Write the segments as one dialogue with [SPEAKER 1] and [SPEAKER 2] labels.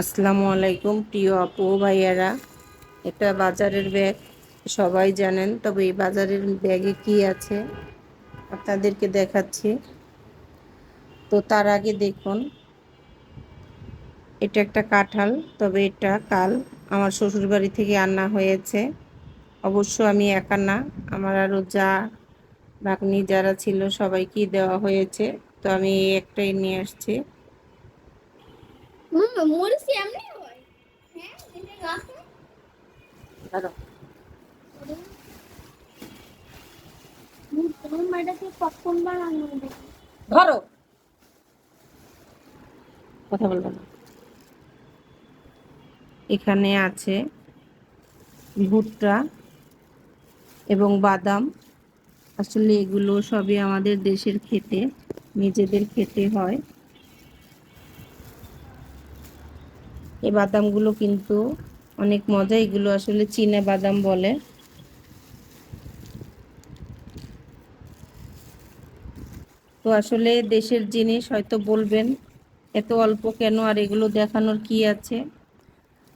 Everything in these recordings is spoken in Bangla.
[SPEAKER 1] আসসালামু আলাইকুম, প্রিয় আপু, ভাইয়ারা। এটা বাজারের ব্যাগ, সবাই জানেন, তবে এই বাজারের ব্যাগে কি আছে আপনাদেরকে দেখাচ্ছি। তো তার আগে দেখুন, এটা একটা কাঁঠাল, তবে এটা কাল আমার শ্বশুর বাড়ি থেকে আনা হয়েছে। অবশ্য আমি একা না, আমার আরও যা ভাগ্নি যারা ছিল সবাইকেই দেওয়া হয়েছে। তো আমি একটাই নিয়ে আসছি।
[SPEAKER 2] হুম মরিচ এমনি হয়? হ্যাঁ এটা গাছে
[SPEAKER 1] ধরো। কথা বলব না। এখানে আছে ভুট্টা এবং বাদাম। আসলে এগুলো সবই আমাদের দেশের খেতে নিজেদের খেতে হয়। এই বাদামগুলো কিন্তু অনেক মজা, এগুলো আসলে চীনা বাদাম বলে। তো আসলে দেশের জিনিস হয়তো বলবেন, এত অল্প কেন আর এগুলো দেখানোর কি আছে?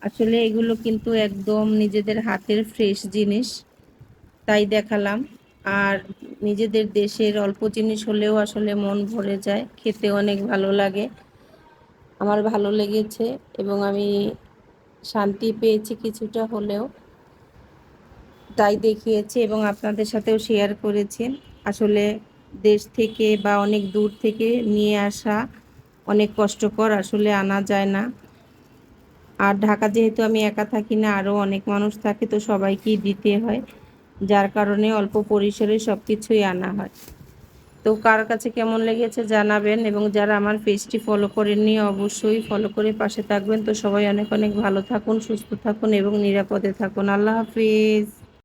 [SPEAKER 1] আসলে এগুলো কিন্তু একদম নিজেদের হাতের ফ্রেশ জিনিস, তাই দেখালাম। আর নিজেদের দেশের অল্প জিনিস হলেও আসলে মন ভরে যায়, খেতে অনেক ভালো লাগে। আমার ভালো লেগেছে এবং আমি শান্তি পেয়েছি কিছুটা হলেও। তাই দেখিয়েছি এবং আপনাদের সাথেও শেয়ার করেছি। আসলে দেশ থেকে বা অনেক দূর থেকে নিয়ে আসা অনেক কষ্টকর, আসলে আনা যায় না। আর ঢাকা যেহেতু আমি একা থাকি না, আরও অনেক মানুষ থাকে, তো সবাইকেই দিতে হয়, যার কারণে অল্প পরিসরে সব কিছুই আনা হয়। তো কার কাছে কেমন লেগেছে জানাবেন এবং যারা আমার পেজটি ফলো করেননি অবশ্যই ফলো করে পাশে থাকবেন। তো সবাই অনেক অনেক ভালো থাকুন, সুস্থ থাকুন এবং নিরাপদে থাকুন। আল্লাহ হাফিজ।